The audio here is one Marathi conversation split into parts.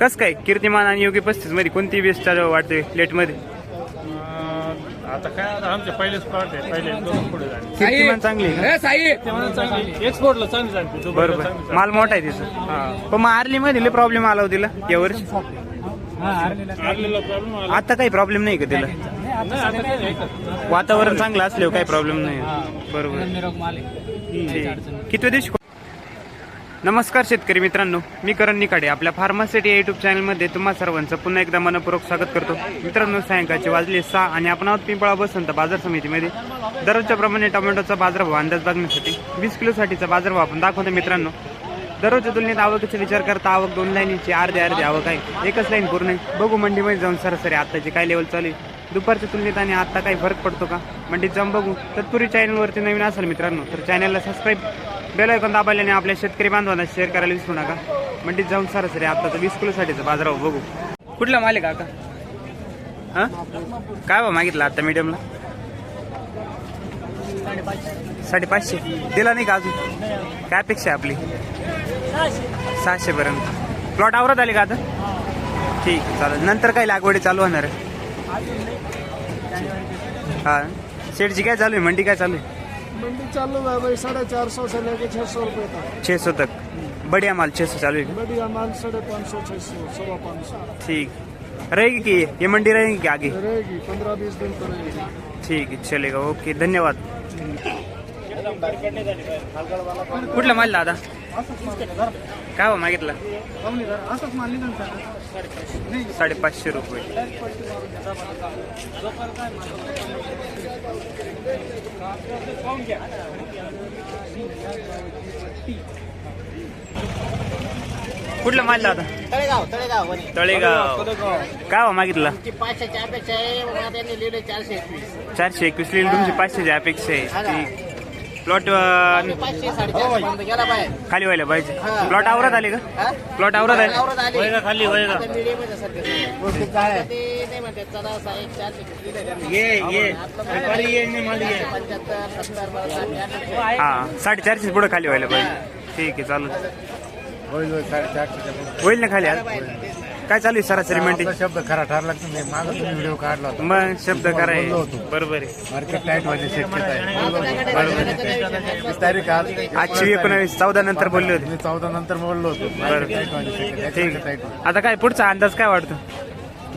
कस काय? कीर्तिमान आणि योगी पस्तीसमध्ये कोणती बेस्ट वाटते लेट आता काय आता आमचे पहिलेच प्लॉट आहे. पहिले दोन पुढे झाले. कीर्तिमान चांगली आहे का? ते म्हणून चांगली एक्सपोर्टला चांगली झाली दुबईला बरोबर. चांगली. माल मोठा आहे तिचं हा. पण मग आर्ली मध्ये प्रॉब्लेम आला होता तिला यावर्षी आलेला प्रॉब्लेम आला. आता काही प्रॉब्लेम नाही का तिला? नाही आता काही नाही एकच. वातावरण चांगलं असल्यावर काही प्रॉब्लेम नाही. बरोबर. ठीक. कितव्या दिवशी नमस्कार शेतकरी मित्रांनो मी करण निकाडे आपल्या फार्मासिटी या युट्यूब चॅनलमध्ये तुम्हा सर्वांचं पुन्हा एकदा मनपूर्वक स्वागत करतो. मित्रांनो सायंकाळचे वाजले सहा आणि आपण आहोत पिंपळा बसंत बाजार समितीमध्ये. दररोजच्या प्रमाणे टोमॅटोचा बाजारभाव अंदाज बघण्यासाठी वीस किलोसाठीचा बाजारभाव आपण दाखवतो मित्रांनो. दररोजच्या तुलनेत आवकाचा विचार करता आवक दोन लाईनीची अर्धे अर्धे आवक आहे. एकच लाईन पूर्ण आहे. बघू मंडीमध्ये जाऊन सरासरी आत्ताची काय लेवल चालू आहे. दुपारच्या तुलनेत आणि आत्ता काही फरक पडतो का? मंडीत जाऊन बघू. तत्पूर्वी चॅनलवरती नवीन असेल मित्रांनो तर चॅनलला सबस्क्राईब बेल ऐकून दाबायला आपल्या शेतकरी बांधवांना शेअर करायला विसरू नका. मंडीत जाऊन सरासरी आत्ताचं वीस किलोसाठीचा बाजारावर बघू. कुठला माल आहे काका? हां? काय बा मागितलं आता मीडियमला साडेपाचशे. दिला नाही का अजून? काय अपेक्षा आहे आपली? सहाशे पर्यंत. प्लॉट आवरत आले का आता? ठीक आहे, चालेल. नंतर काही लागवडी चालू होणार आहे. हा. शेडची काय चालू आहे? मंडी काय चालू आहे? मंडी चालू है भाई साढ़े चार सौ से लेके छह सौ रुपए तक। छह सौ तक। बढ़िया माल छह सौ चालू है बढ़िया माल साढ़े पाँच सौ छह सौ सवा पाँच सौ। ठीक। रहेगी की ये- ये मंडी रहेगी कि आगे? रहेगी पंद्रह बीस दिन तो रहेगी। ठीक है चलेगा ओके धन्यवाद। कुछ माल दादा। काय हो मागितला? साडेपाचशे रुपये. कुठला माल दादा? तळेगाव तळेगाव तळेगाव. काय हो मागितला? पाचशेची अपेक्षा आहे चारशे एकवीस. चारशे एकवीस लिहिली तुमची पाचशेची अपेक्षा आहे. प्लॉट बाहेर खाली व्हायला पाहिजे. हा. प्लॉट आवरत आले का? प्लॉट आवरत आले खाली. हा साडेचारशे पुढे खाली व्हायला पाहिजे. ठीक आहे चालू होईल ना खाली आज? काय चालू आहे सरासरी मंडी? शब्द खरा ठरला तुम्ही मागं तुम्ही व्हिडिओ काढला होता. मग शब्द कराय बोललो होतो. बरोबर आहे. मार्केट टाईट व्हायची शक्यता आहे. तारीख आज. आजची एकोणावीस चौदा नंतर बोलले होते. मी चौदा नंतर बोललो होतो. बरं. मार्केट टाईट व्हायची शक्यता आहे. ठीक टाईट आहे. आता काय पुढचा अंदाज काय वाटतो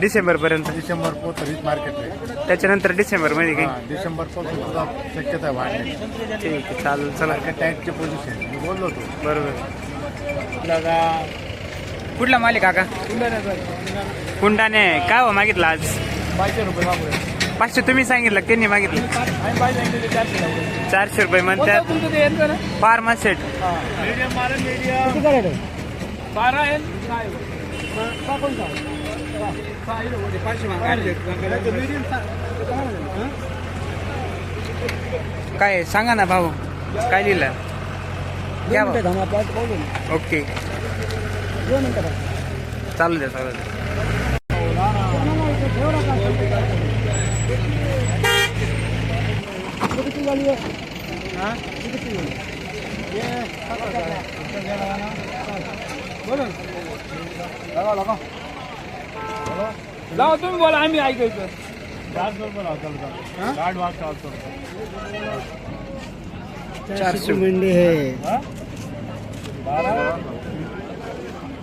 डिसेंबर पर्यंत. डिसेंबर पोहोच हीच मार्केट आहे. त्याच्यानंतर डिसेंबरमध्ये काही हा, डिसेंबरपासून सुद्धा शक्यता आहे वाढण्याची. ठीक आहे चालेल चला. मार्केट टाईटची पोझिशन मी बोललो होतो. बरोबर. कुठला मालिक काका कुंडाने काय हो मागितलं आज? पाचशे रुपये पाचशे तुम्ही सांगितलं त्यांनी मागितलं. चारशे रुपये म्हणतात. फार्मा सेट काय सांगा ना भाऊ. काय लिहिलं. ओके. दोन मिनिटं. चालू द्या चालू द्या. लावा, तुम्ही बोला आम्ही ऐकायचं. चारशे मंडी. है?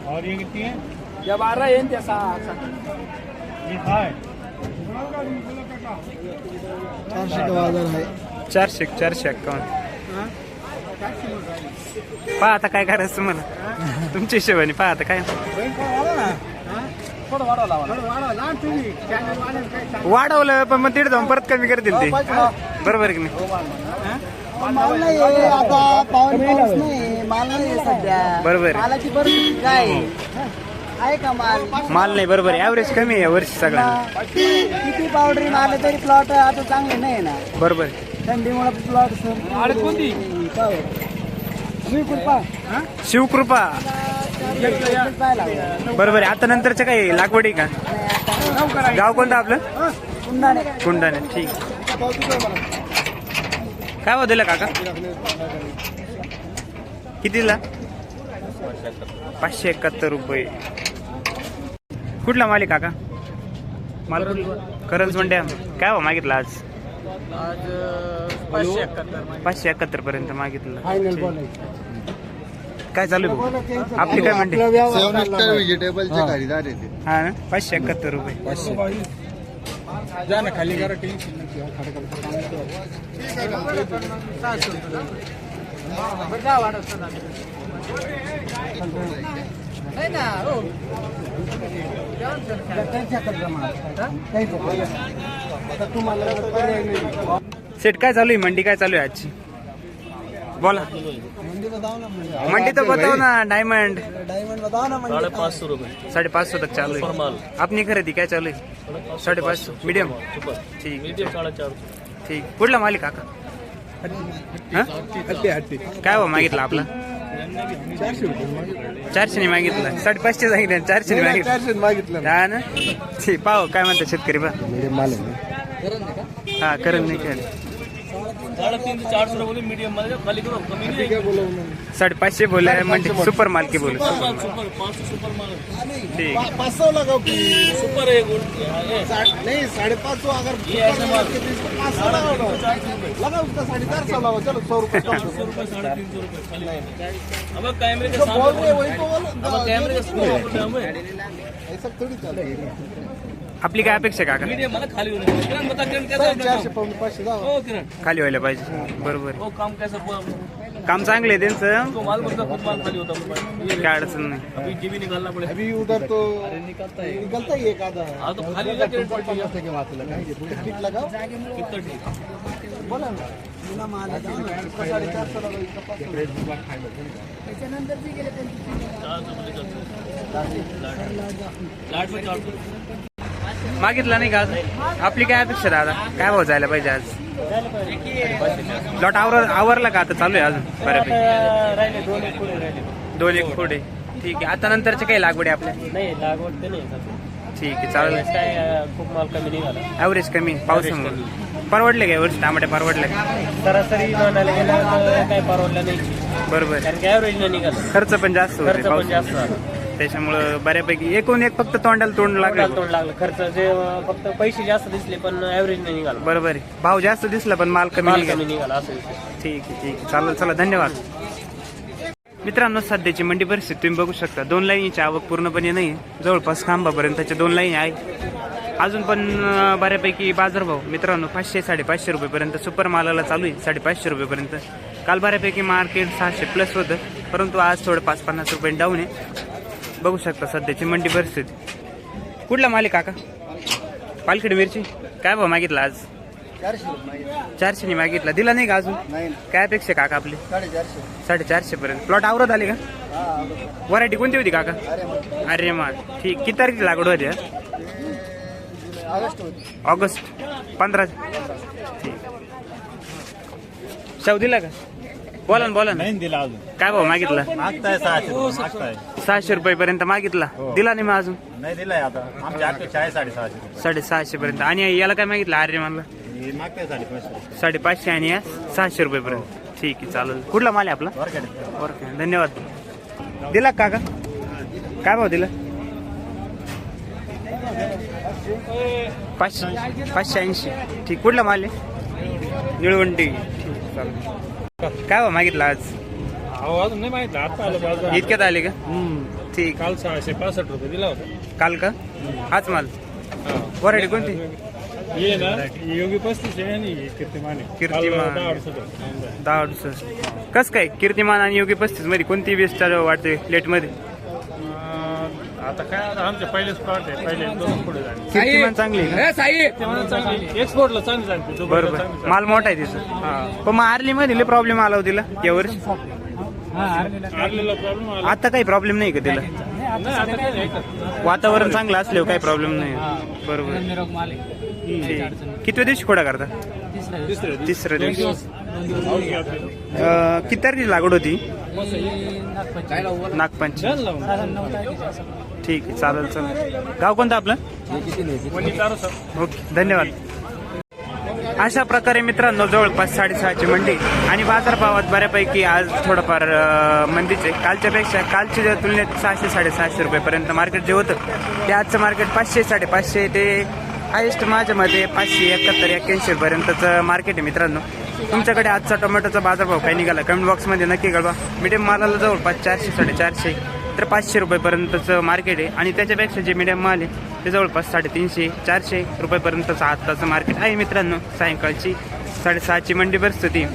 और ये कितनी है? या बारा येईन त्या सहा सहा. ये काय? चारशे का बाजार आहे चारशे चारशे अक्कावन्न पहा आता काय करायचं तुम्हाला तुमच्या हिशोबाने पहा आता काय? वाढवलं पण मग तिथे जाऊन परत कमी करतील ते. बरोबर आहे की नाही? माल नाही आहे, आता पाऊस पाऊस नाही माल नाही आहे सध्या. बरोबर. मालाची परिस्थिती काय आहे? आहे का माल? माल नाही बरोबर आहे. ॲव्हरेज कमी आहे वर्षी सगळ्यांना. किती पावडरी माल तरी प्लॉट आता चांगले नाही ना. बरोबर आहे. थंडीमुळे प्लॉट कोणती? कृपा शिवकृपा. काय लागलं बरोबर आहे. आता नंतरच्या काही लागवडी का? गाव कोणतं आपलं? कुंडाने कुंडाने ठीक. काय हो दिलं काका? कितीला? पाचशे एकाहत्तर रुपये. कुठला मालिक काका? माल करंज मंड्या. काय हो मागितला आज? आज पाचशे एकाहत्तर पाचशे एकाहत्तर पर्यंत मागितलं काय चालू आहे? आपली काय म्हणते हा. पाचशे एकाहत्तर रुपये. जा ना खाली करा टेन्शन नाही ना हो? तुम्हाला. सेट काय चालू आहे? मंडी काय चालू आहे आजची? बोला. ना. मंडी तर बताव ना डायमंड डायमंड बताओ ना. साढ़े पाँच सौ रुपये साढ़े पाच सौ तक चालू आहे. आपली खरेदी काय चालू आहे? साडे पाच सौ. मीडियम ठीक. मीडियम साढ़े चार सौ. ठीक. कुठला मालिक काका? हा? हट्टी हट्टी काय हो मागितला आपला? चारशे रुपये चारशे मागितलं. साडेपाचशे सांगितलं चारशे मागितलं. मागितलं. हा ना? ठीक पाहो काय म्हणतात शेतकरी बा. हा करण नाही काय साढ़े तीन से चार सौ रुपये मीडियम माल खाली करो. कमी नहीं. बोल म्हणजे सुपर माल की बोल सुपर सुपर पाँच सौ सुपर माल ठीक. पाच सौ लगाओ की? सुपर है गोल्ड ये साठ- नहीं साढ़े पाँच सौ अगर ये ऐसे माल पाँच सौ लगाओ लगा उसका साढ़े चार सौ लगाओ चलो सौ रुपये कम सौ रुपये. साढ़े तीन सौ रुपये खाली अब कैमरे के जो बोल रहे सामने वही तो बोलो. अब कैमरे के सामने हमें ऐसा थोड़ी चालू आपली काय अपेक्षा आहे काका? मीडियम माल खाली होने वाला। किरण बता किरण कैसा है चारशे काम? पाऊन पाचशे जाओ ओ किरण. खाली व्हायला पाहिजे. बरोबर. वो काम? काम चांगलं आहे त्यांचं. तो माल बोलता खुद माल खाली होता अपने पास। ये काय अडचण नाही. अभी जीबी निकालना पड़ेगा. अभी उधर तो निकलता है. निकलता ही एक आधा. हाँ तो खाली होगा किरण पचास के बात लगाएंगे टिकट लगाओ. कितना ठीक बोला ना. बिना माल है, जाओ ना, इसका साढ़े चार सौ लगाओ इसका पाँच सौ लाट में चार सौ। मागितला नाही का आज आपली काय अपेक्षा दादा? काय भाव जायला पाहिजे आज? लॉट आवर आवरला का आता? चालू आहे अजून बऱ्यापैकी. दोन एक पुढे. ठीक आहे. आता नंतरचे काही लागवड आहे आपल्या? नाही लागवड ते नाही सध्या. ठीक आहे चालेल. खूप माल कमी निघाला. ॲव्हरेज कमी पावसामुळे परवडले काय वर्ष टमाटे परवडले का? सरासरी म्हणायला गेलं परवडलं नाही. बरोबर. कारण की ॲव्हरेज नाही निघालं. खर्च पण जास्त खर्च पण जास्त त्याच्यामुळं बऱ्यापैकी एकूण एक फक्त तोंडाला तोंड लागलं. तोंड लागलं. खर्च जे अं, फक्त पैसे जास्त दिसले पण ॲव्हरेज नाही निघाला. बरोबर आहे. भाव जास्त दिसला पण माल कमी माल निघाला. कमी निघाला असं विषय. ठीक आहे ठीक आहे. चालेल चला धन्यवाद. मित्रांनो सध्याची मंडी परिस्थिती तुम्ही बघू शकता. दोन लाईनीची आवक पूर्णपणे नाही जवळपास खांबापर्यंतच्या दोन लाईन आहे अजून पण अं, बऱ्यापैकी बाजारभाव. मित्रांनो पाचशे साडेपाचशे रुपयेपर्यंत सुपर मालाला चालू आहे. साडेपाचशे रुपयेपर्यंत. काल बऱ्यापैकी मार्केट सहाशे प्लस होतं. परंतु आज थोडं पाच पन्नास रुपये डाऊन आहे. बघू शकता सध्याची मंडी परिस्थिती. कुठला माल आहे काका? पालखेड मिरची? काय भाव मागितला आज? चारशेने मागितला. दिला नाही का अजून? काय अपेक्षा काका आपली? साडेचारशे. पर्यंत. प्लॉट आवरत आले का? व्हरायटी कोणती होती काका? अरे मा ठीक. किती तारखेची लागवड होती? ऑगस्ट पंधरा. ठीक. शाव दिला का? बोला ना बोला ना. नाही दिला अजून. काय भाव मागितला? मागताय सहाशे रुपये, मागताय. सहाशे रुपये पर्यंत मागितला? दिला नाही मग अजून? नाही दिलाय आता. आमच्या अपेक्षा आहे साडेसहाशे रुपये. साडेसहाशे पर्यंत. आणि याला काय मागितलं? आर्य हे मागताय साडेपाचशे साडेपाचशे आणि या सहाशे रुपये पर्यंत. ठीक आहे चालेल. कुठला माल आहे आपला? बरं का ओके धन्यवाद. दिला का काका? काय भाव दिला? पाचशे पाचशे ऐंशी. ठीक कुठला माल आहे? निळवंटी ठीक चालेल. काय भाव मागितला आज? अहो अजून नाही माहिती आता आलं बाजार. इतक्यात आले का? ठीक. काल सहाशे पासष्ट रुपये दिला होता. काल का? हाच माल. वरायटी कोणती? ये ना योगी पस्तीस आहे आणि हे कीर्तिमान आहे. कीर्तिमान. काल दहा अडुसष्ट. होते. दहा अडुसष्ट. कस काय? कीर्तिमान आणि योगी पस्तीसमध्ये कोणती बेस्ट वाटते लेटमध्ये? अं, आता काय आता आमचे पहिले स्पॉट आहे. पहिले दोन पुढे झाले कीर्तिमान चांगली आहे का? चांगली एक्सपोर्टला चांगली झाली दुबईला बरोबर. चांगली झाली. माल मोठा आहे तिचा पण मग आर्ली मध्ये प्रॉब्लेम आला होता तिला यावर्षी आलेला प्रॉब्लेम आला. आता काही प्रॉब्लेम नाही का तिला? नाही आता काय नाही का? वातावरण चांगलं असल्यावर काही प्रॉब्लेम नाही. बरोबर. ठीक. किती दिवशी खोडा करता? तिसऱ्या दिवशी. तिसऱ्या दिवशी. आऊट घ्या आपल्याला. अं, किती तारखेची लागवड होती? छान लावून. ठीक आहे चालेल चालेल. गाव कोणतं आपलं? ओके धन्यवाद. अशा प्रकारे मित्रांनो जवळपास साडेसहाची मंडी आणि बाजारभावात बऱ्यापैकी आज थोडंफार मंदीचे. कालच्यापेक्षा कालच्या तुलनेत सहाशे साडेसहाशे रुपयेपर्यंत मार्केट जे होतं ते आजचं मार्केट पाचशे साडेपाचशे ते हायेस्ट माझ्यामध्ये पाचशे एकाहत्तर एक्क्याऐंशी पर्यंतचं मार्केट आहे मित्रांनो. तुमच्याकडे आजचा टोमॅटोचा बाजारभाव काही निघाला? कमेंट बॉक्समध्ये नक्की कळवा. मिडियम मालाला जवळपास चारशे साडेचारशे. तर पाचशे रुपयेपर्यंतचं मार्केट आहे. आणि त्याच्यापेक्षा जे मीडियम माल आहे ते जवळपास साडेतीनशे चारशे रुपयेपर्यंतचं आत्ताचं मार्केट आहे मित्रांनो. सायंकाळची साडेसहाची मंडी परिस्थिती